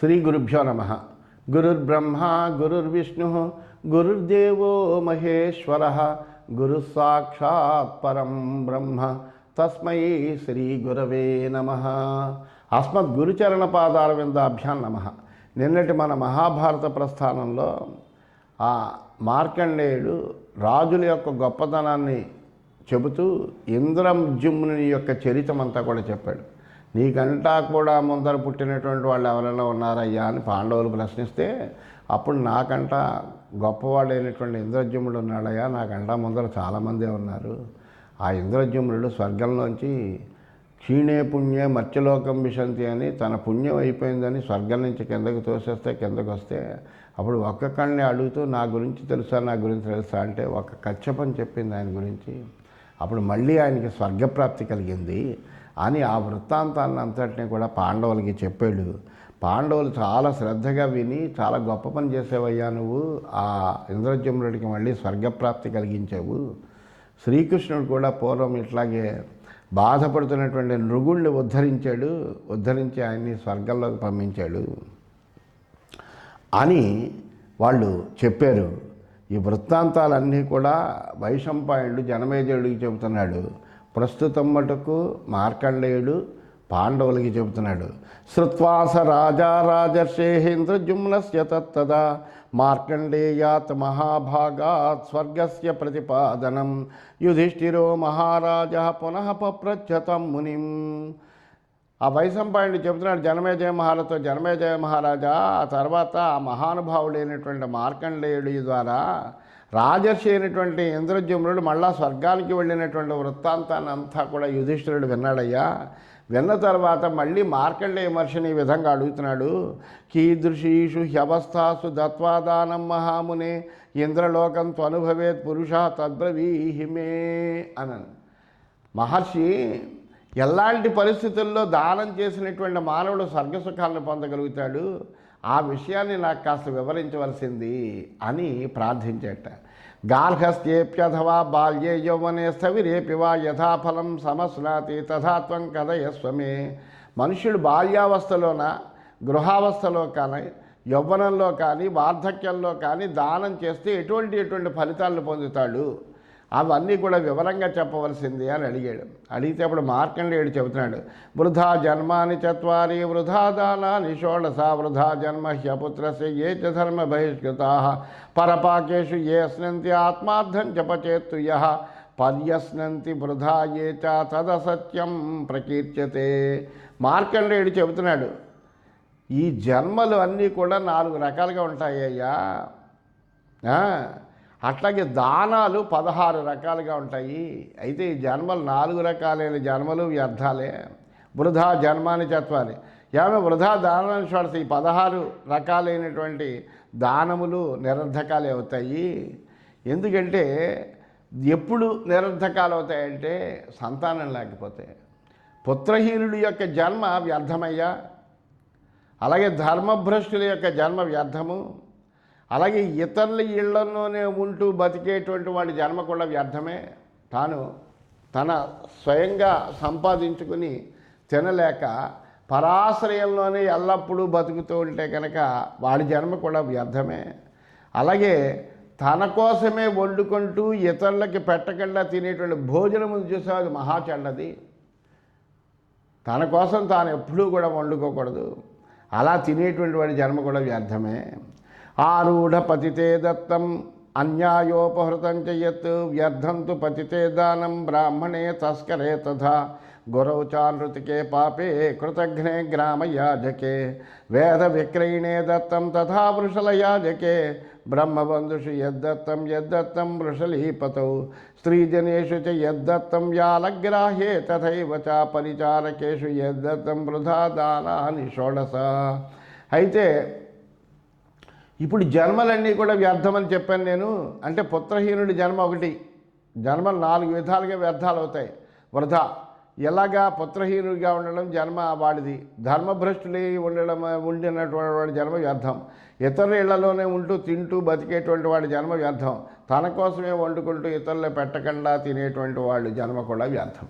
శ్రీ గురుభ్యో నమ. గురుర్బ్రహ్మ గురుర్విష్ణు గురుర్దేవో మహేశ్వర. గురు సాక్షాత్ పరం బ్రహ్మ. తస్మై శ్రీ గురవే నమ. అస్మద్ గురుచరణ పాదార విందాభ్యాన్ నమ. నిన్నటి మన మహాభారత ప్రస్థానంలో ఆ మార్కండేయుడు రాజుల యొక్క గొప్పతనాన్ని చెబుతూ ఇంద్రజుమ్నుని యొక్క చరితమంతా కూడా చెప్పాడు. నీకంటా కూడా ముందర పుట్టినటువంటి వాళ్ళు ఎవరైనా ఉన్నారయ్యా అని పాండవులు ప్రశ్నిస్తే అప్పుడు నాకంట గొప్పవాడైనటువంటి ఇంద్రజ్యుముడు ఉన్నాడయ్యా నాకంటా ముందర చాలామంది ఉన్నారు. ఆ ఇంద్రజుమ్నుడు స్వర్గంలోంచి క్షీణే పుణ్యే మత్స్యలోకం విశంతి అని తన పుణ్యం అయిపోయిందని స్వర్గం నుంచి కిందకు తోసేస్తే కిందకు వస్తే అప్పుడు ఒక్కొక్కడిని అడుగుతూ నా గురించి తెలుసా నా గురించి తెలుసా? అంటే ఒక కచ్చపని చెప్పింది ఆయన గురించి. అప్పుడు మళ్ళీ ఆయనకి స్వర్గప్రాప్తి కలిగింది. అని ఆ వృత్తాంతాన్ని అంతటిని కూడా పాండవులకి చెప్పాడు. పాండవులు చాలా శ్రద్ధగా విని చాలా గొప్ప పని చేసేవయ్యా నువ్వు. ఆ ఇంద్రజమునుడికి మళ్ళీ స్వర్గప్రాప్తి కలిగించావు. శ్రీకృష్ణుడు కూడా పూర్వం ఇట్లాగే బాధపడుతున్నటువంటి నృగుణ్ణి ఉద్ధరించాడు. ఉద్ధరించి ఆయన్ని స్వర్గంలోకి పంపించాడు. అని వాళ్ళు చెప్పారు. ఈ వృత్తాంతాలన్నీ కూడా వైశంపాయుడు జనమేజయుడికి చెబుతున్నాడు. ప్రస్తుతం మటుకు మార్కండేయుడు పాండవులకి చెబుతున్నాడు శృత్వాస రాజా రాజర్షేహేంద్రజుమ్నస్య తత్తదా మార్కండేయాత్ మహాభాగాత్ స్వర్గస్య ప్రతిపాదనం యుధిష్ఠిరో మహారాజ పునః పప్రచ్యతం మునిం. ఆ వైశంపాయుడు చెబుతున్నాడు జనమేజయ మహారాజుతో జనమేజయ మహారాజా ఆ తర్వాత ఆ మహానుభావుడైనటువంటి మార్కండేయుడి ద్వారా రాజర్షి అయినటువంటి ఇంద్రజమునుడు మళ్ళా స్వర్గానికి వెళ్ళినటువంటి వృత్తాంతాన్ని అంతా కూడా యుధిష్ఠిరుడు విన్నాడయ్యా. విన్న తర్వాత మళ్ళీ మార్కండేయ మహర్షిని ఈ విధంగా అడుగుతున్నాడు. కీదృశీషు హ్యవస్థాసు దత్వాదానం మహామునే ఇంద్రలోకం త్వనుభవేత్ పురుష తద్బ్రవీహిమే అనను. మహర్షి ఎలాంటి పరిస్థితుల్లో దానం చేసినటువంటి మానవుడు స్వర్గసుఖాలను పొందగలుగుతాడు? ఆ విషయాన్ని నాకు కాస్త వివరించవలసింది అని ప్రార్థించేట. గార్హస్థ్యేప్యథవా బాల్యే యౌవనే స్థవిరేపి వా యథాఫలం సమస్నాతి తథాత్వం కథయస్వమే మనుషుడు బాల్యావస్థలోన? గృహావస్థలో కానీ యౌవనంలో కానీ వార్ధక్యంలో కానీ దానం చేస్తే ఎటువంటి ఎటువంటి ఫలితాలను పొందుతాడు? అవన్నీ కూడా వివరంగా చెప్పవలసింది అని అడిగాడు. అడిగితే అప్పుడు మార్కండేయుడు చెబుతున్నాడు వృధా జన్మాని చత్వారి వృధా దానాని షోడస వృధా జన్మ హ్యపుత్రస్య ఏ చ ధర్మ బహిష్కృత పరపాకేషు ఏ స్నంతి ఆత్మార్థం జపచేత్తు యహ పర్యస్నంతి వృధా ఏ చ తదసత్యం ప్రకీర్త్యతే. మార్కండేయుడు చెబుతున్నాడు ఈ జన్మలు అన్నీ కూడా నాలుగు రకాలుగా ఉంటాయ్యా అట్లాగే దానాలు పదహారు రకాలుగా ఉంటాయి. అయితే ఈ జన్మలు నాలుగు రకాలైన జన్మలు వ్యర్థాలే. వృధా జన్మాన్ని చత్వాలి. ఏమైనా వృధా దానాన్ని చూడసి ఈ పదహారు రకాలైనటువంటి దానములు నిరర్ధకాలే అవుతాయి. ఎందుకంటే ఎప్పుడు నిరర్ధకాలు అవుతాయంటే సంతానం లేకపోతే. పుత్రహీనుడి యొక్క జన్మ వ్యర్థమయ్యా. అలాగే ధర్మభ్రష్టుల యొక్క జన్మ వ్యర్థము. అలాగే ఇతరుల ఇళ్ళలోనే ఉంటూ బతికేటువంటి వాడి జన్మ కూడా వ్యర్థమే. తాను తన స్వయంగా సంపాదించుకుని తినలేక పరాశ్రయంలోనే ఎల్లప్పుడూ బతుకుతూ ఉంటే కనుక వాడి జన్మ కూడా వ్యర్థమే. అలాగే తన కోసమే వండుకుంటూ ఇతరులకి పెట్టకుండా తినేటువంటి భోజనం చూసే అది మహా తన కోసం తాను ఎప్పుడూ కూడా వండుకోకూడదు. అలా తినేటువంటి వాడి జన్మ కూడా వ్యర్థమే. ఆరూఢ పతితే దత్తం అన్యాయోపహృతం చెయ్యత్ వ్యర్థం తు పతితే దానం బ్రాహ్మణే తస్కరే తథా గురౌ చానృతికే పాపే కృతఘ్నే గ్రామయాజకే వేద విక్రయిణే దత్తం తథా వృషలయాజకే బ్రహ్మబంధుషు యద్దత్తం యద్దత్తం వృషలీపతౌ స్త్రీజనేషు చ యద్దత్తం యాలగ్రాహ్యే తథైవ చ పరిచారకేషు యద్దత్తం వృధా దానాని షోడశ అయితే ఇప్పుడు జన్మలన్నీ కూడా వ్యర్థమని చెప్పాను నేను. అంటే పుత్రహీనుడి జన్మ ఒకటి. జన్మలు నాలుగు విధాలుగా వ్యర్థాలు అవుతాయి వృధా ఎలాగా పుత్రహీనుడిగా ఉండడం జన్మ వాడిది. ధర్మభ్రష్టులై ఉండడం ఉండినటువంటి వాడి జన్మ వ్యర్థం. ఇతరుల ఇళ్ళలోనే ఉంటూ తింటూ బతికేటువంటి వాడి జన్మ వ్యర్థం. తన కోసమే వండుకుంటూ ఇతరులు పెట్టకుండా తినేటువంటి వాడి జన్మ కూడా వ్యర్థం.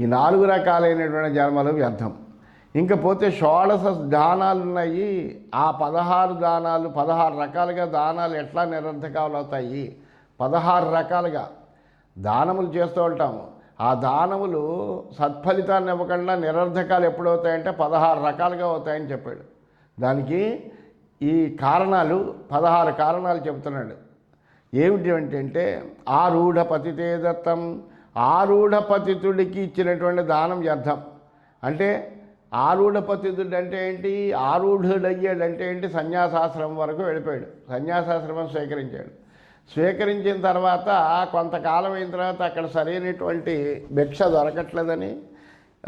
ఈ నాలుగు రకాలైనటువంటి జన్మలు వ్యర్థం. ఇంకపోతే షోడశ దానాలు ఉన్నాయి ఆ పదహారు దానాలు పదహారు రకాలుగా దానాలు ఎట్లా నిరర్ధకాలు అవుతాయి పదహారు రకాలుగా దానములు చేస్తూ ఉంటాము. ఆ దానములు సత్ఫలితాన్ని ఇవ్వకుండా నిరర్ధకాలు ఎప్పుడవుతాయంటే పదహారు రకాలుగా అవుతాయని చెప్పాడు. దానికి ఈ కారణాలు పదహారు కారణాలు చెబుతున్నాడు. ఏమిటి అంటే ఆరూఢ పతితే దత్తం. ఆరూఢ పతితుడికి ఇచ్చినటువంటి దానం వ్యర్థం. అంటే ఆరూఢ పతితుడు అంటే ఏంటి? ఆరుఢుడయ్యాడంటే ఏంటి? సన్యాసాశ్రమం వరకు వెళ్ళిపోయాడు. సన్యాసాశ్రమం స్వీకరించాడు. స్వీకరించిన తర్వాత కొంతకాలం అయిన తర్వాత అక్కడ సరైనటువంటి భిక్ష దొరకట్లేదని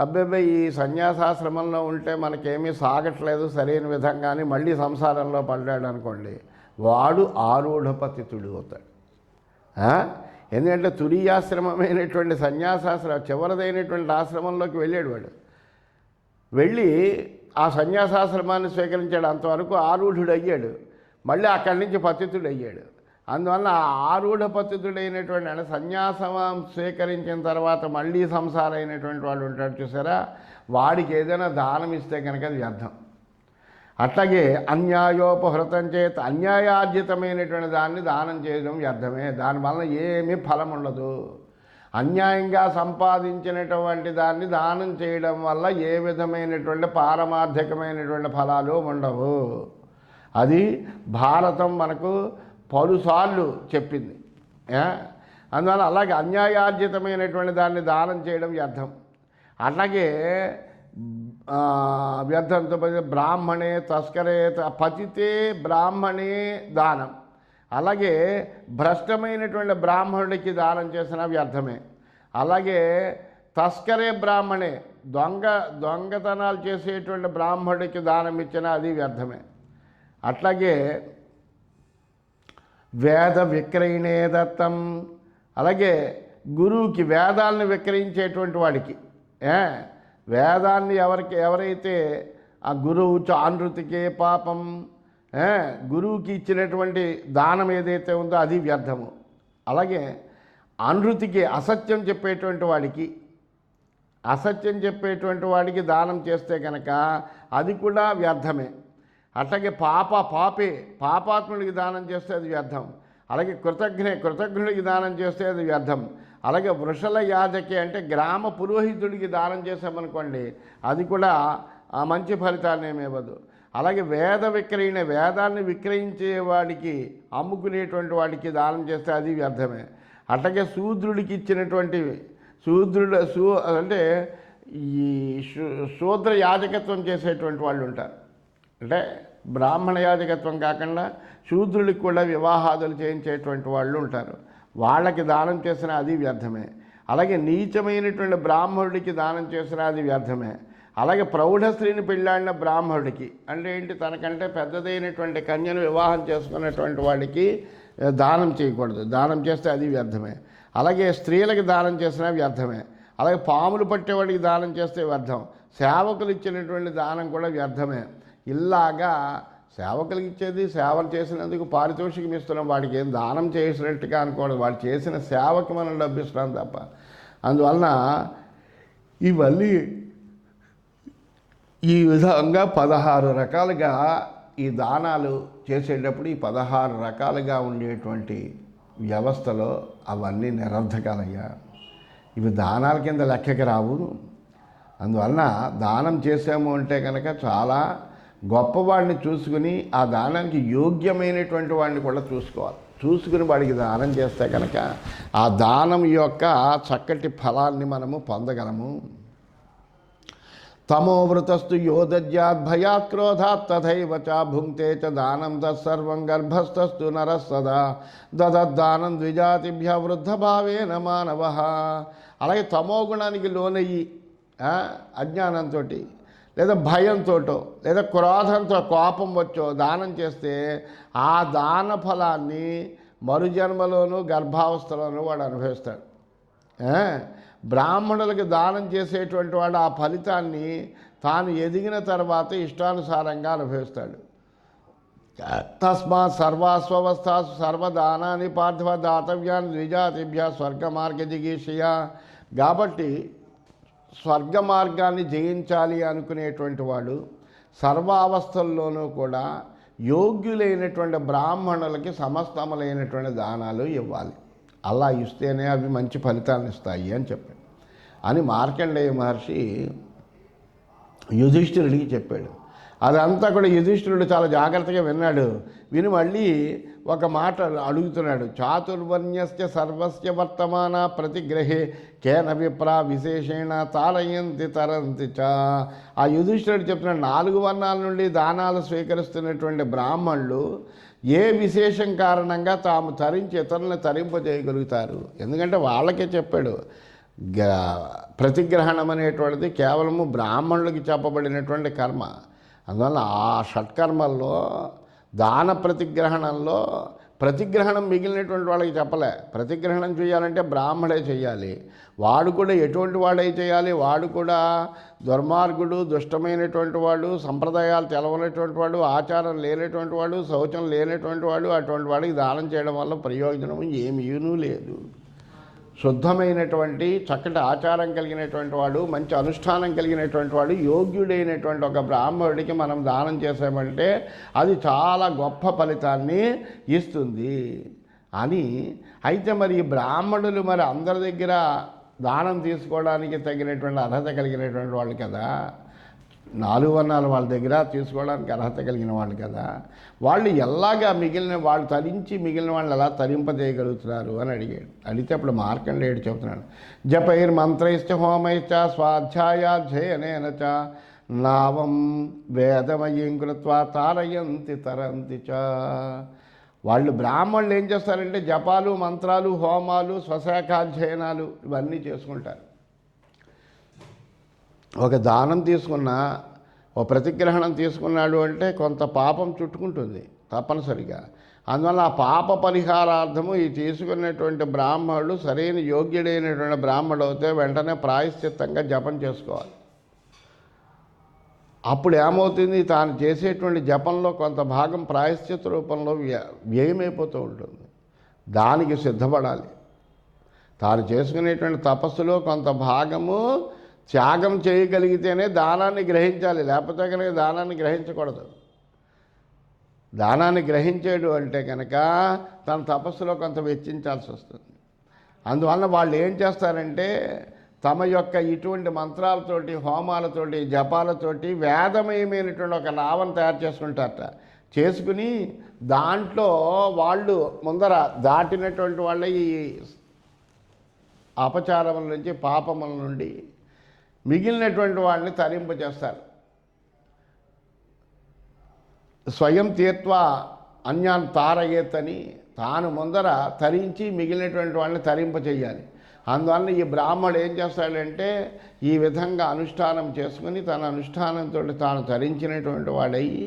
అబ్బాయి ఈ సన్యాసాశ్రమంలో ఉంటే మనకేమీ సాగట్లేదు సరైన విధంగానే మళ్ళీ సంసారంలో పడ్డాడు అనుకోండి. వాడు ఆరూఢపతితుడు అవుతాడు. ఎందుకంటే తురియాశ్రమమైనటువంటి సన్యాసాశ్రమం చివరిదైనటువంటి ఆశ్రమంలోకి వెళ్ళాడు వాడు. వెళ్ళి ఆ సన్యాసాశ్రమాన్ని స్వీకరించాడు అంతవరకు ఆరూఢుడు అయ్యాడు మళ్ళీ అక్కడి నుంచి పతితుడు అయ్యాడు అందువల్ల ఆరూఢ పతితుడైనటువంటి అంటే సన్యాసం స్వీకరించిన తర్వాత మళ్ళీ సంసారైనటువంటి వాడు ఉంటాడు చూసారా? వాడికి ఏదైనా దానం ఇస్తే కనుక అది వ్యర్థం. అట్లాగే అన్యాయోపహృతం చేత అన్యాయార్జితమైనటువంటి దాన్ని దానం చేయడం వ్యర్థమే. దానివల్ల ఏమీ ఫలం ఉండదు. అన్యాయంగా సంపాదించినటువంటి దాన్ని దానం చేయడం వల్ల ఏ విధమైనటువంటి పారమార్థికమైనటువంటి ఫలాలు ఉండవు. అది భారతం మనకు పలుసార్లు చెప్పింది. అందువల్ల అలాగే అన్యాయార్జితమైనటువంటి దాన్ని దానం చేయడం వ్యర్థం. అట్లాగే వ్యర్థంతో బ్రాహ్మణే తస్కరే పతితే బ్రాహ్మణే దానం. అలాగే భ్రష్టమైనటువంటి బ్రాహ్మణుడికి దానం చేసిన వ్యర్థమే అలాగే తస్కరే బ్రాహ్మణే దొంగ దొంగతనాలు చేసేటువంటి బ్రాహ్మణుడికి దానం ఇచ్చినా అది వ్యర్థమే అట్లాగే వేద విక్రయణే దత్తం. అలాగే గురువుకి వేదాలను విక్రయించేటువంటి వాడికి. ఏ? వేదాన్ని ఎవరికి ఎవరైతే ఆ గురువు చానృతికే పాపం గురువుకి ఇచ్చినటువంటి దానం ఏదైతే ఉందో అది వ్యర్థము. అలాగే అనృతికి అసత్యం చెప్పేటువంటి వాడికి అసత్యం చెప్పేటువంటి వాడికి దానం చేస్తే కనుక అది కూడా వ్యర్థమే. అట్లాగే పాప పాపే పాపాత్ముడికి దానం చేస్తే అది వ్యర్థం. అలాగే కృతజ్ఞ కృతజ్ఞుడికి దానం చేస్తే అది వ్యర్థం. అలాగే వృషల యాజకి అంటే గ్రామ పురోహితుడికి దానం చేసామనుకోండి అది కూడా మంచి ఫలితాన్ని ఏమి ఇవ్వదు. అలాగే వేద విక్రయణ వేదాన్ని విక్రయించే వాడికి అమ్ముకునేటువంటి వాడికి దానం చేస్తే అది వ్యర్థమే. అట్లాగే శూద్రుడికి ఇచ్చినటువంటి శూద్రుడు శూ అంటే ఈ శూద్ర యాజకత్వం చేసేటువంటి వాళ్ళు ఉంటారు. అంటే బ్రాహ్మణ యాజకత్వం కాకుండా శూద్రుడికి కూడా వివాహాదులు చేయించేటువంటి వాళ్ళు ఉంటారు. వాళ్ళకి దానం చేసిన అది వ్యర్థమే. అలాగే నీచమైనటువంటి బ్రాహ్మణుడికి దానం చేసిన అది వ్యర్థమే. అలాగే ప్రౌఢ స్త్రీని పెళ్ళాడిన బ్రాహ్మణుడికి. అంటే ఏంటి? తనకంటే పెద్దదైనటువంటి కన్యను వివాహం చేసుకున్నటువంటి వాడికి దానం చేయకూడదు. దానం చేస్తే అది వ్యర్థమే. అలాగే స్త్రీలకు దానం చేసినా వ్యర్థమే. అలాగే పాములు పట్టేవాడికి దానం చేస్తే వ్యర్థం. సేవకులు ఇచ్చినటువంటి దానం కూడా వ్యర్థమే. ఇలాగా సేవకులకి ఇచ్చేది సేవలు చేసినందుకు పారితోషికం ఇస్తున్నాం. వాడికి ఏం దానం చేసినట్టుగా అనుకోవడం. వాడు చేసిన సేవకి మనం డబ్బిస్తున్నాం తప్ప. అందువలన ఇవన్నీ ఈ విధంగా పదహారు రకాలుగా ఈ దానాలు చేసేటప్పుడు ఈ పదహారు రకాలుగా ఉండేటువంటి వ్యవస్థలో అవన్నీ నిరర్ధకాలయ్యా. ఇవి దానాల కింద లెక్కకి రావు. అందువలన దానం చేసాము అంటే కనుక చాలా గొప్పవాడిని చూసుకుని ఆ దానానికి యోగ్యమైనటువంటి వాడిని కూడా చూసుకోవాలి. చూసుకుని వాడికి దానం చేస్తే కనుక ఆ దానం యొక్క చక్కటి ఫలాన్ని మనము పొందగలము. తమోవృతస్తు యోదజ్యాత్ భయాత్ క్రోధాత్ తథైవ చ భుంక్తే చ దానం తత్సర్వం గర్భస్థస్తు నరస్సదా దదద్దానం ద్విజాతిభ్య వృద్ధభావేన మానవ. అలాగే తమో గుణానికి లోనయ్యి అజ్ఞానంతో లేదా భయంతోటో లేదా క్రోధంతో కోపం వచ్చో దానం చేస్తే ఆ దాన ఫలాన్ని మరుజన్మలోనూ గర్భావస్థలోనూ వాడు అనుభవిస్తాడు. బ్రాహ్మణులకు దానం చేసేటువంటి వాడు ఆ ఫలితాన్ని తాను ఎదిగిన తర్వాత ఇష్టానుసారంగా అనుభవిస్తాడు. తస్మాత్ సర్వాస్వస్థాసు సర్వదానాన్ని పార్థివ దాతవ్యాన్ని ద్విజాతిభ్య స్వర్గ మార్గ జిగీషయ కాబట్టి స్వర్గ మార్గాన్ని జయించాలి అనుకునేటువంటి వాడు సర్వావస్థల్లోనూ కూడా యోగ్యులైనటువంటి బ్రాహ్మణులకి సమస్తములైనటువంటి దానాలు ఇవ్వాలి. అలా ఇస్తేనే అవి మంచి ఫలితాలను ఇస్తాయి అని చెప్పాడు. అని మార్కండేయ మహర్షి యుధిష్ఠిరుడికి చెప్పాడు. అదంతా కూడా యుధిష్ఠిరుడు చాలా జాగ్రత్తగా విన్నాడు. విని మళ్ళీ ఒక మాట అడుగుతున్నాడు. చాతుర్వర్ణ్యస్య సర్వస్య వర్తమాన ప్రతిగ్రహే కేన విప్రా విశేషేణ తారయంతి తరంతి చ. ఆ యుధిష్ఠిరుడు చెప్తున్నాడు నాలుగు వర్ణాల నుండి దానాలు స్వీకరిస్తున్నటువంటి బ్రాహ్మణులు ఏ విశేషం కారణంగా తాము తరించి ఇతరులను తరింపజేయగలుగుతారు? ఎందుకంటే వాళ్ళకే చెప్పాడు గ- ప్రతిగ్రహణం అనేటువంటిది కేవలము బ్రాహ్మణులకి చెప్పబడినటువంటి కర్మ. అందువల్ల ఆ షట్కర్మల్లో దాన ప్రతిగ్రహణంలో ప్రతిగ్రహణం మిగిలినటువంటి వాళ్ళకి చెప్పలే. ప్రతిగ్రహణం చేయాలంటే బ్రాహ్మడే చేయాలి. వాడు కూడా ఎటువంటి వాడై చేయాలి? వాడు కూడా దుర్మార్గుడు దుష్టమైనటువంటి వాడు సంప్రదాయాలు తెలవనటువంటి వాడు ఆచారం లేనటువంటి వాడు శౌచం లేనటువంటి వాడు అటువంటి వాడికి దానం చేయడం వల్ల ప్రయోజనం ఏమీనూ లేదు. శుద్ధమైనటువంటి చక్కటి ఆచారం కలిగినటువంటి వాడు మంచి అనుష్ఠానం కలిగినటువంటి వాడు యోగ్యుడైనటువంటి ఒక బ్రాహ్మణుడికి మనం దానం చేసామంటే అది చాలా గొప్ప ఫలితాన్ని ఇస్తుంది అని. అయితే మరి బ్రాహ్మణులు మరి అందరి దగ్గర దానం తీసుకోవడానికి తగినటువంటి అర్హత కలిగినటువంటి వాళ్ళు కదా. నాలుగు వర్ణాల వాళ్ళ దగ్గర తీసుకోవడానికి అర్హత కలిగిన వాళ్ళు కదా. వాళ్ళు ఎలాగా మిగిలిన వాళ్ళు తరించి మిగిలిన వాళ్ళు ఎలా తరింపజేయగలుగుతున్నారు అని అడిగాడు. అడిగితే అప్పుడు మార్కండేయుడు చెబుతున్నాడు జపైర్ మంత్రైశ్చ హోమైశ్చ స్వాధ్యాయాధ్యయనేనచ చ నావం వేదమయం కృత్వా తారయంతి తరంతి చ. వాళ్ళు బ్రాహ్మణులు ఏం చేస్తారంటే జపాలు మంత్రాలు హోమాలు స్వశాఖాధ్యయనాలు ఇవన్నీ చేసుకుంటారు. ఒక దానం తీసుకున్నా ఓ ప్రతిగ్రహణం తీసుకున్నాడు అంటే కొంత పాపం చుట్టుకుంటుంది తప్పనిసరిగా. అందువల్ల ఆ పాప పరిహారార్థము ఈ తీసుకున్నటువంటి బ్రాహ్మణుడు సరైన యోగ్యుడైనటువంటి బ్రాహ్మణుడు అయితే వెంటనే ప్రాయశ్చిత్తంగా జపం చేసుకోవాలి. అప్పుడు ఏమవుతుంది? తాను చేసేటువంటి జపంలో కొంత భాగం ప్రాయశ్చిత్త రూపంలో వ్య వ్యయమైపోతూ ఉంటుంది. దానికి సిద్ధపడాలి. తాను చేసుకునేటువంటి తపస్సులో కొంత భాగము త్యాగం చేయగలిగితేనే దానాన్ని గ్రహించాలి. లేకపోతే కనుక దానాన్ని గ్రహించకూడదు. దానాన్ని గ్రహించేడు అంటే కనుక తన తపస్సులో కొంత వెచ్చించాల్సి వస్తుంది. అందువలన వాళ్ళు ఏం చేస్తారంటే తమ యొక్క ఇటువంటి మంత్రాలతోటి హోమాలతోటి జపాలతోటి వేదమయమైనటువంటి ఒక నావం తయారు చేసుకుంటారట. చేసుకుని దాంట్లో వాళ్ళు ముందర దాటినటువంటి వాళ్ళ ఈ అపచారముల నుంచి పాపముల నుండి మిగిలినటువంటి వాళ్ళని తరింపజేస్తారు. స్వయం తీర్త్వ అన్యాన్ తారయేతని తాను ముందర తరించి మిగిలినటువంటి వాళ్ళని తరింప చేయాలి అందువల్ల ఈ బ్రాహ్మడు ఏం చేస్తాడంటే ఈ విధంగా అనుష్ఠానం చేసుకుని తన అనుష్ఠానంతో తాను తరించినటువంటి వాడయ్యి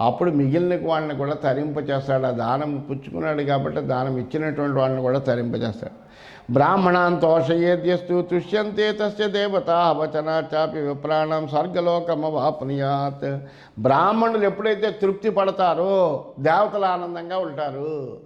అప్పుడు మిగిలిన వాళ్ళని కూడా తరింప చేస్తాడు ఆ దానం పుచ్చుకున్నాడు కాబట్టి దానం ఇచ్చినటువంటి వాళ్ళని కూడా తరింపచేస్తాడు బ్రాహ్మణాన్ తోషయేద్యస్తు తుష్యంతే తస్య దేవతా వచనా చాపి విప్రాణం స్వర్గలోకమవాప్నుయాత్ బ్రాహ్మణులు ఎప్పుడైతే తృప్తి పడతారో దేవతలు ఆనందంగా ఉంటారు.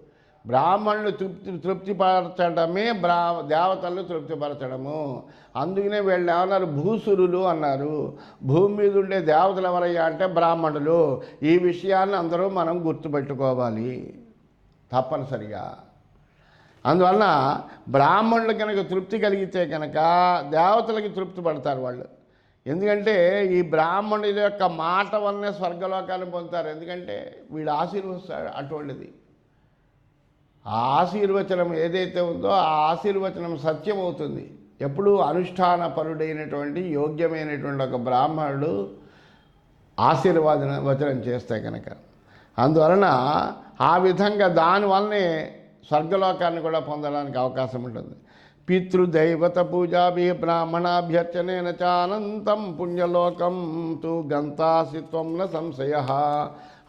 బ్రాహ్మణులు తృప్తి తృప్తిపరచడమే బ్రా దేవతలు తృప్తిపరచడము అందుకనే వీళ్ళు ఏమన్నారు? భూసురులు అన్నారు. భూమి మీద ఉండే దేవతలు ఎవరయ్యా అంటే బ్రాహ్మణులు. ఈ విషయాన్ని అందరూ మనం గుర్తుపెట్టుకోవాలి. తప్పనిసరిగా. అందువలన బ్రాహ్మణులు కనుక తృప్తి కలిగితే కనుక దేవతలకి తృప్తి పడతారు వాళ్ళు. ఎందుకంటే ఈ బ్రాహ్మణుల యొక్క మాట వల్లనే స్వర్గలోకాన్ని పొందుతారు. ఎందుకంటే వీడు ఆశీర్వదిస్తాడు అటువంటిది. ఆ ఆశీర్వచనం ఏదైతే ఉందో ఆ ఆశీర్వచనం సత్యం అవుతుంది ఎప్పుడు అనుష్ఠాన పరుడైనటువంటి యోగ్యమైనటువంటి ఒక బ్రాహ్మణుడు ఆశీర్వాదన వచనం చేస్తే కనుక అందువలన ఆ విధంగా దానివల్లనే స్వర్గలోకాన్ని కూడా పొందడానికి అవకాశం ఉంటుంది. పితృదైవత పూజాభి బ్రాహ్మణాభ్యర్చనేన చానంతం పుణ్యలోకం తు గంతాసిత్వం సంశయ.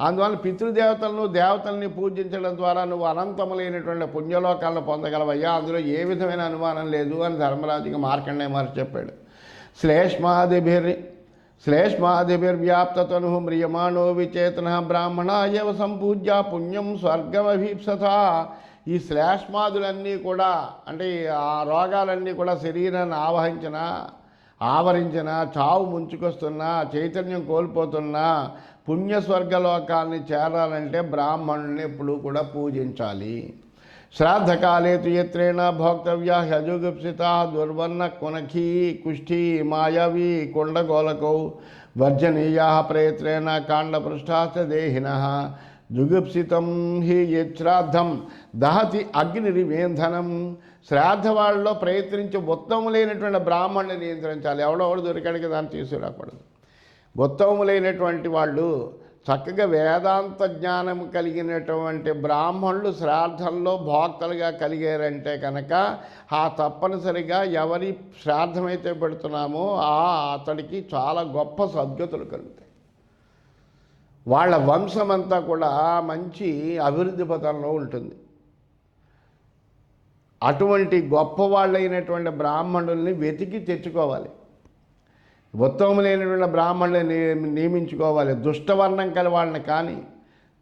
అందువల్ల పితృదేవతలను దేవతల్ని పూజించడం ద్వారా నువ్వు అనంతములైనటువంటి పుణ్యలోకాలను పొందగలవయ్యా. అందులో ఏ విధమైన అనుమానం లేదు అని ధర్మరాజుకి మార్కండే మహర్షి చెప్పాడు. శ్లేష్మాదిభిర్ శ్లేష్మాదిభిర్వ్యాప్తను మ్రియమాణో విచేతన బ్రాహ్మణాయవ సంపూజ్య పుణ్యం స్వర్గమభీప్సత ఈ శ్లేష్మాదులన్నీ కూడా అంటే ఆ రోగాలన్నీ కూడా శరీరాన్ని ఆవహించిన ఆవరించిన చావు ముంచుకొస్తున్నా చైతన్యం కోల్పోతున్నా పుణ్యస్వర్గలోకాన్ని చేరాలంటే బ్రాహ్మణుని ఎప్పుడు కూడా పూజించాలి. శ్రాద్ధకాలే తుయత్రేణ భోక్తవ్య హ్యజుగుప్సిత దుర్వర్ణ కునఖీ కుష్ఠీ మాయావి కొండగోలకౌ వర్జనీయా ప్రయత్రేణ కాండపృష్ఠాచ దేహిన జుగుప్సితం హి యశ్రాద్ధం దహతి అగ్నిరివేంధనం శ్రాద్ధ వాళ్ళలో ప్రయత్నించి ఉత్తములైనటువంటి బ్రాహ్మణుని నియంత్రించాలి. ఎవడెవడు దొరికాడికి దాన్ని తీసుకురాకూడదు ఉత్తములైనటువంటి వాళ్ళు చక్కగా వేదాంత జ్ఞానం కలిగినటువంటి బ్రాహ్మణులు శ్రాద్ధంలో భోక్తలుగా కలిగారంటే కనుక ఆ తప్పనిసరిగా ఎవరి శ్రాద్ధమైతే పెడుతున్నామో ఆ అతడికి చాలా గొప్ప సద్గతులు కలుగుతాయి. వాళ్ళ వంశమంతా కూడా మంచి అభివృద్ధి పథంలో ఉంటుంది. అటువంటి గొప్ప వాళ్ళైనటువంటి బ్రాహ్మణుల్ని వెతికి తెచ్చుకోవాలి. ఉత్తమమైనటువంటి బ్రాహ్మణుల్ని నియమించుకోవాలి. దుష్టవర్ణం కల వాళ్ళని కానీ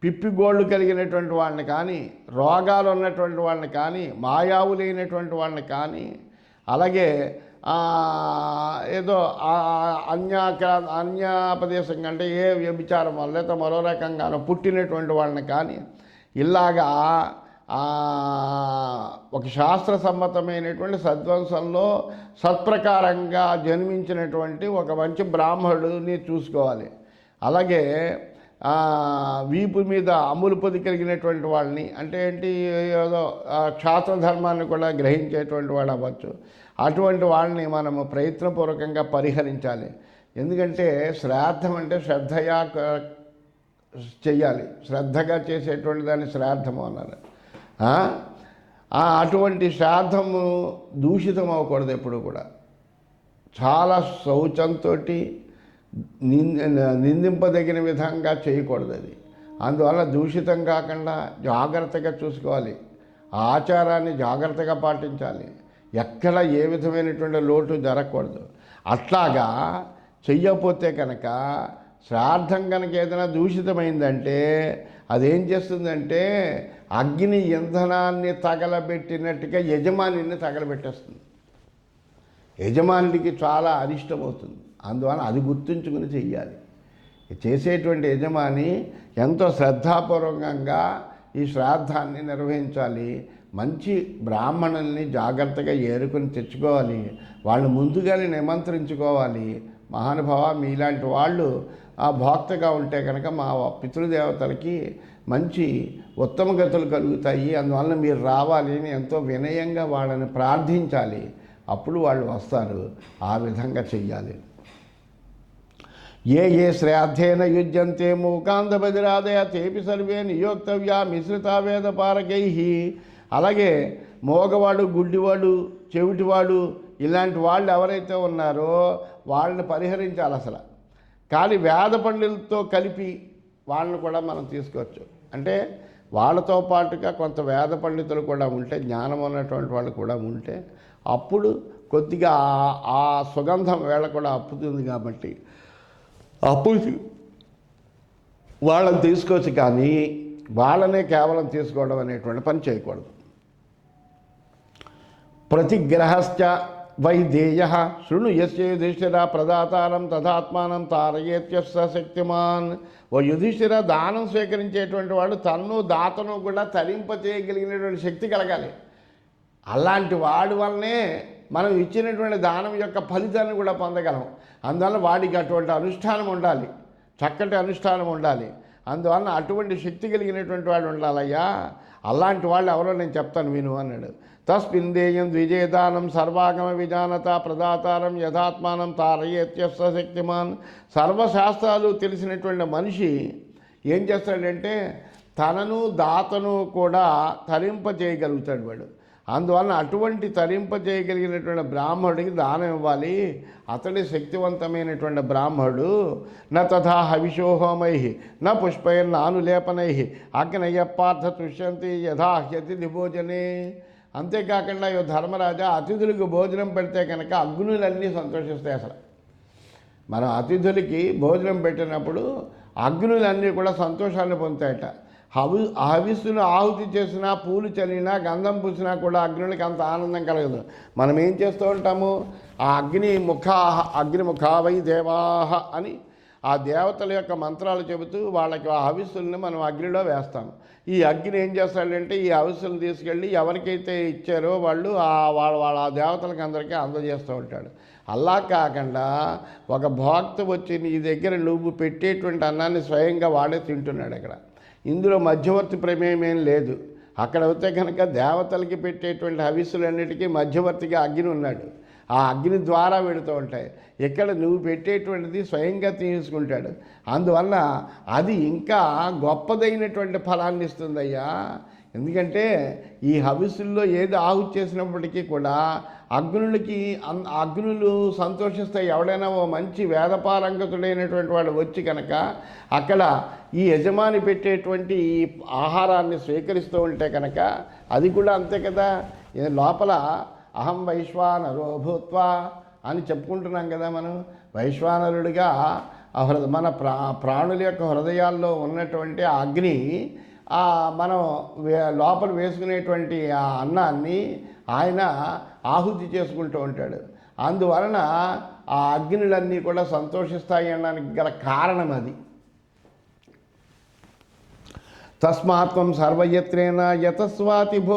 పిప్పిగోళ్ళు కలిగినటువంటి వాళ్ళని కానీ రోగాలు ఉన్నటువంటి వాళ్ళని కానీ మాయావు లేనటువంటి వాళ్ళని కానీ అలాగే ఏదో అన్యాక్రా అన్యాపదేశం కంటే ఏ వ్యభిచారం వల్ల లేదా మరో రకంగానో పుట్టినటువంటి వాళ్ళని కానీ ఇలాగా ఒక శాస్త్ర సమ్మతమైనటువంటి సద్వంశంలో సత్ప్రకారంగా జన్మించినటువంటి ఒక మంచి బ్రాహ్మణుడిని చూసుకోవాలి. అలాగే వీపు మీద అమ్ములు పొది కలిగినటువంటి వాళ్ళని అంటే ఏంటి ఏదో క్షాత్ర ధర్మాన్ని కూడా గ్రహించేటువంటి వాడు అవ్వచ్చు. అటువంటి వాళ్ళని మనము ప్రయత్నపూర్వకంగా పరిహరించాలి. ఎందుకంటే శ్రాద్ధం అంటే శ్రద్ధయా చెయ్యాలి. శ్రద్ధగా చేసేటువంటి దాన్ని శ్రాద్ధము అన్నారు. అటువంటి శ్రాద్ధము దూషితం అవ్వకూడదు ఎప్పుడు కూడా. చాలా శౌచంతో నిందింపదగిన విధంగా చేయకూడదు అది. అందువల్ల దూషితం కాకుండా జాగ్రత్తగా చూసుకోవాలి. ఆ ఆచారాన్ని జాగ్రత్తగా పాటించాలి. ఎక్కడ ఏ విధమైనటువంటి లోటు జరగకూడదు. అట్లాగా చెయ్యకపోతే కనుక శ్రాద్ధం కనుక ఏదైనా దూషితమైందంటే అదేం చేస్తుందంటే అగ్ని ఇంధనాన్ని తగలబెట్టినట్టుగా యజమానిని తగలబెట్టేస్తుంది. యజమానుడికి చాలా అరిష్టమవుతుంది అందువల్ల అది గుర్తుంచుకుని చెయ్యాలి. చేసేటువంటి యజమాని ఎంతో శ్రద్ధాపూర్వకంగా ఈ శ్రాద్ధాన్ని నిర్వహించాలి. మంచి బ్రాహ్మణుల్ని జాగ్రత్తగా ఏరుకొని తెచ్చుకోవాలి. వాళ్ళు ముందుగానే నిమంత్రించుకోవాలి. మహానుభావ మీలాంటి వాళ్ళు ఆ భోక్తగా ఉంటే కనుక మా పితృదేవతలకి మంచి ఉత్తమ గతులు కలుగుతాయి. అందువల్ల మీరు రావాలి అని ఎంతో వినయంగా వాళ్ళని ప్రార్థించాలి. అప్పుడు వాళ్ళు వస్తారు. ఆ విధంగా చెయ్యాలి. ఏ ఏ శ్రాద్ధేన యుజ్యంతే మూకాంధబదిరాదయ తేపి సర్వే నియోక్తవ్యా మిశ్రిత వేద పారకై అలాగే మోగవాడు గుడ్డివాడు చెవిటివాడు ఇలాంటి వాళ్ళు ఎవరైతే ఉన్నారో వాళ్ళని పరిహరించాలి అసలు. కానీ వేద పండితులతో కలిపి వాళ్ళని కూడా మనం తీసుకోవచ్చు. అంటే వాళ్ళతో పాటుగా కొంత వేద పండితులు కూడా ఉంటే జ్ఞానం ఉన్నటువంటి వాళ్ళు కూడా ఉంటే అప్పుడు కొద్దిగా ఆ- ఆ సుగంధం వేళ కూడా అప్పుతుంది కాబట్టి అప్పుడు వాళ్ళని తీసుకోవచ్చు కానీ వాళ్ళనే కేవలం తీసుకోవడం అనేటువంటి పని చేయకూడదు. ప్రతి గ్రహస్థ వైదేయ శృణు యస్య యుధిష్ఠిర ప్రదాతారం తథాత్మానం తారయేత్యస్స శక్తిమాన్. ఓ యుధిష్ఠిర దానం స్వీకరించేటువంటి వాడు తన్ను దాతను కూడా తరింప చేయగలిగినటువంటి శక్తి కలగాలి. అలాంటి వాడి వల్లనే మనం ఇచ్చినటువంటి దానం యొక్క ఫలితాన్ని కూడా పొందగలం. అందువల్ల వాడికి అటువంటి అనుష్ఠానం ఉండాలి. చక్కటి అనుష్ఠానం ఉండాలి. అందువలన అటువంటి శక్తి కలిగినటువంటి వాడు ఉండాలయ్యా. అలాంటి వాళ్ళు ఎవరో నేను చెప్తాను విను అన్నాడు. తస్మిన్ దేయం ద్విజేదానం సర్వాగమ విజానత ప్రదాతారం యథాత్మానం తారయేత్యస్వ శక్తిమాన్. సర్వశాస్త్రాలు తెలిసినటువంటి మనిషి ఏం చేస్తాడంటే తనను దాతను కూడా తరింపజేయగలుగుతాడు వాడు. అందువలన అటువంటి తరింప చేయగలిగినటువంటి బ్రాహ్మణుడికి దానం ఇవ్వాలి. అతడి శక్తివంతమైనటువంటి బ్రాహ్మణుడు. న తథా హవిషోహోమై న పుష్పై నానులేపనై అగ్నయ తుష్యంతి యథా హ్యతిథి భోజనే అంతేకాకుండా ఈ ధర్మరాజా అతిథులకు భోజనం పెడితే కనుక అగ్నులన్నీ సంతోషిస్తాయి అసలు. మనం అతిథులకి భోజనం పెట్టినప్పుడు అగ్నులన్నీ కూడా సంతోషాన్ని పొందుతాయట. హవి హవిస్సును ఆహుతి చేసినా పూలు చల్లినా గంధం పూసినా కూడా అగ్నులకి అంత ఆనందం కలగదు. మనం ఏం చేస్తూ ఉంటాము? ఆ అగ్ని ముఖా అగ్ని ముఖావై దేవాహ అని ఆ దేవతల యొక్క మంత్రాలు చెబుతూ వాళ్ళకి ఆ హవిస్సుల్ని మనం అగ్నిలో వేస్తాం ఈ అగ్ని ఏం చేస్తాడంటే ఈ హవిస్సులను తీసుకెళ్ళి ఎవరికైతే ఇచ్చారో వాళ్ళు ఆ వాళ్ళ వాళ్ళ ఆ దేవతలకు అందరికీ అందజేస్తూ ఉంటాడు. అలా కాకుండా ఒక భోక్త వచ్చి నీ దగ్గర నువ్వు పెట్టేటువంటి అన్నాన్ని స్వయంగా వాడే తింటున్నాడు అక్కడ ఇందులో మధ్యవర్తి ప్రమేయం ఏం లేదు. అక్కడ అయితే కనుక దేవతలకి పెట్టేటువంటి హవిస్సులన్నిటికీ మధ్యవర్తిగా అగ్ని ఉన్నాడు. ఆ అగ్ని ద్వారా వెడుతూ ఉంటాయి. ఇక్కడ నువ్వు పెట్టేటువంటిది స్వయంగా తీసుకుంటాడు అందువల్ల అది ఇంకా గొప్పదైనటువంటి ఫలాన్ని ఇస్తుందయ్యా. ఎందుకంటే ఈ హవిస్సుల్లో ఏది ఆహుతి చేసినప్పటికీ కూడా అగ్నులకి అన్ అగ్నులు సంతోషిస్తాయి ఎవడైనా ఓ మంచి వేదపారంగతుడైనటువంటి వాడు వచ్చి కనుక అక్కడ ఈ యజమాని పెట్టేటువంటి ఈ ఆహారాన్ని స్వీకరిస్తూ ఉంటే కనుక అది కూడా అంతే కదా. లోపల అహం వైశ్వానరో భూత్వా అని చెప్పుకుంటున్నాం కదా మనం. వైశ్వానరుడిగా మన ప్రా ప్రాణుల యొక్క హృదయాల్లో ఉన్నటువంటి అగ్ని మనం లోపల వేసుకునేటువంటి ఆ అన్నాన్ని ఆయన ఆహుతి చేసుకుంటూ ఉంటాడు. అందువలన ఆ అగ్నులన్నీ కూడా సంతోషిస్తాయి అనడానికి గల కారణం అది. తస్మాత్వం సర్వయత్రేణ యతస్వాతి భో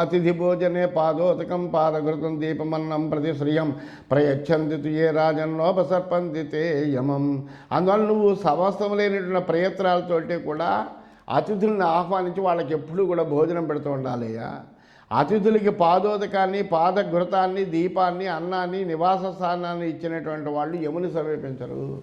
అతిథి భోజనే పాదోదకం పాదఘృతం దీపమన్నం ప్రతి శ్రియం ప్రయచ్చంది తు ఏ రాజన్నోపసర్పంది తే యమం. అందువల్ల నువ్వు సమస్తం లేనటువంటి ప్రయత్నాలతోటి కూడా అతిథుల్ని ఆహ్వానించి వాళ్ళకి ఎప్పుడూ కూడా భోజనం పెడుతూ ఉండాలయ్యా. అతిథులకి పాదోదకాన్ని పాదఘృతాన్ని దీపాన్ని అన్నాన్ని నివాస స్థానాన్ని ఇచ్చినటువంటి వాళ్ళు యముని సమీపించరు.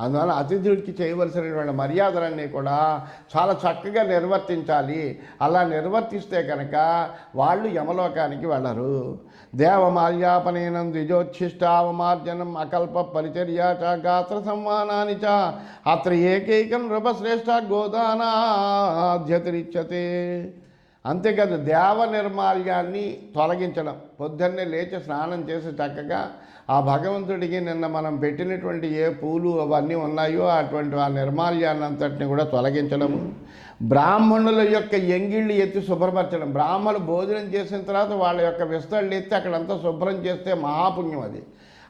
అందువల్ల అతిథుడికి చేయవలసినటువంటి మర్యాదలన్నీ కూడా చాలా చక్కగా నిర్వర్తించాలి. అలా నిర్వర్తిస్తే కనుక వాళ్ళు యమలోకానికి వెళ్ళరు. దేవమాల్యాపనేనం ద్విజోచ్ఛిష్టావమార్జనం అకల్ప పరిచర్య చ గాత్ర సంవానాని చ అత్ర ఏకైకం నృపశ్రేష్ట గోదానాధ్యతిరిచ్యతే. అంతేకాదు దేవ నిర్మాల్యాన్ని తొలగించడం. పొద్దున్నే లేచి స్నానం చేసి చక్కగా ఆ భగవంతుడికి నిన్న మనం పెట్టినటువంటి ఏ పూలు అవన్నీ ఉన్నాయో అటువంటి ఆ నిర్మాల్యాన్ని అంతటిని కూడా తొలగించడము. బ్రాహ్మణుల యొక్క ఎంగిళ్ళు ఎత్తి శుభ్రపరచడం. బ్రాహ్మణులు భోజనం చేసిన తర్వాత వాళ్ళ యొక్క విస్తళ్ళు ఎత్తి అక్కడంతా శుభ్రం చేస్తే మహాపుణ్యం అది.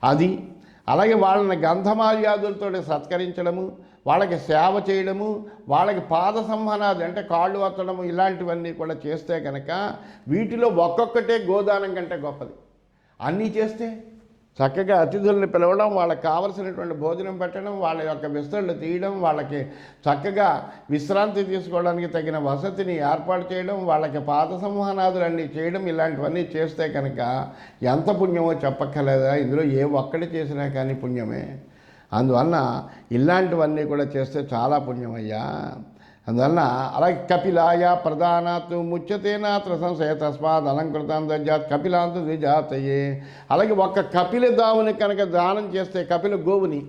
అది. అలాగే వాళ్ళని గంధమాల్యాదులతో సత్కరించడము. వాళ్ళకి సేవ చేయడము వాళ్ళకి పాద సంహనాది అంటే కాళ్ళు వత్తడము ఇలాంటివన్నీ కూడా చేస్తే కనుక వీటిలో ఒక్కొక్కటే గోదానం కంటే గొప్పది. అన్నీ చేస్తే చక్కగా అతిథుల్ని పిలవడం వాళ్ళకి కావలసినటువంటి భోజనం పెట్టడం వాళ్ళ యొక్క విస్తరణ తీయడం వాళ్ళకి చక్కగా విశ్రాంతి తీసుకోవడానికి తగిన వసతిని ఏర్పాటు చేయడం వాళ్ళకి పాద సంవహనాదులన్నీ చేయడం ఇలాంటివన్నీ చేస్తే కనుక ఎంత పుణ్యమో చెప్పక్కర్లేదా? ఇందులో ఏ ఒక్కటి చేసినా కానీ పుణ్యమే. అందువలన ఇలాంటివన్నీ కూడా చేస్తే చాలా పుణ్యమయ్యా. అందువలన అలాగే కపిలాయ ప్రధానాత్ ముచ్చతేనాత్ర సంశయ తస్మాత్ అలంకృతాం కపిలాంత ద్విజాతయే. అలాగే ఒక్క కపిల దావుని కనుక దానం చేస్తే కపిల గోవుని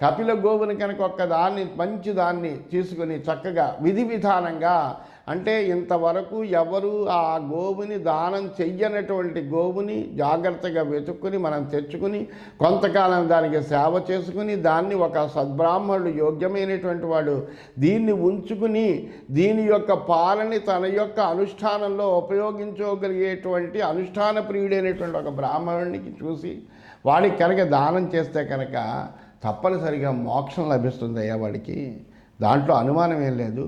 కపిల గోవుని కనుక ఒక్క దాన్ని మంచి దాన్ని తీసుకుని చక్కగా విధి విధానంగా అంటే ఇంతవరకు ఎవరు ఆ గోవుని దానం చెయ్యనటువంటి గోవుని జాగ్రత్తగా వెతుక్కుని మనం తెచ్చుకుని కొంతకాలం దానికి సేవ చేసుకుని దాన్ని ఒక సద్బ్రాహ్మణుడు యోగ్యమైనటువంటి వాడు దీన్ని ఉంచుకుని దీని యొక్క పాలని తన యొక్క అనుష్ఠానంలో ఉపయోగించుకోగలిగేటువంటి అనుష్ఠాన ప్రియుడైనటువంటి ఒక బ్రాహ్మణుడికి చూసి వాడికి కనుక దానం చేస్తే కనుక తప్పనిసరిగా మోక్షం లభిస్తుంది అయ్యా వాడికి. దాంట్లో అనుమానం ఏం లేదు.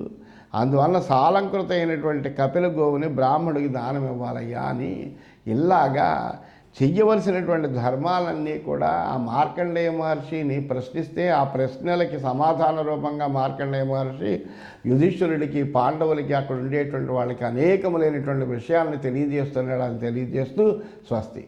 అందువల్ల సాలంకృత అయినటువంటి కపిల గోవుని బ్రాహ్మడికి దానం ఇవ్వాలయ్యా అని ఇలాగా చెయ్యవలసినటువంటి ధర్మాలన్నీ కూడా ఆ మార్కండేయ మహర్షిని ప్రశ్నిస్తే ఆ ప్రశ్నలకి సమాధాన రూపంగా మార్కండేయ మహర్షి యుధిష్ఠురుడికి పాండవులకి అక్కడ ఉండేటువంటి వాళ్ళకి అనేకములైనటువంటి విషయాలను తెలియజేస్తున్నాడు అని తెలియజేస్తూ స్వస్తి.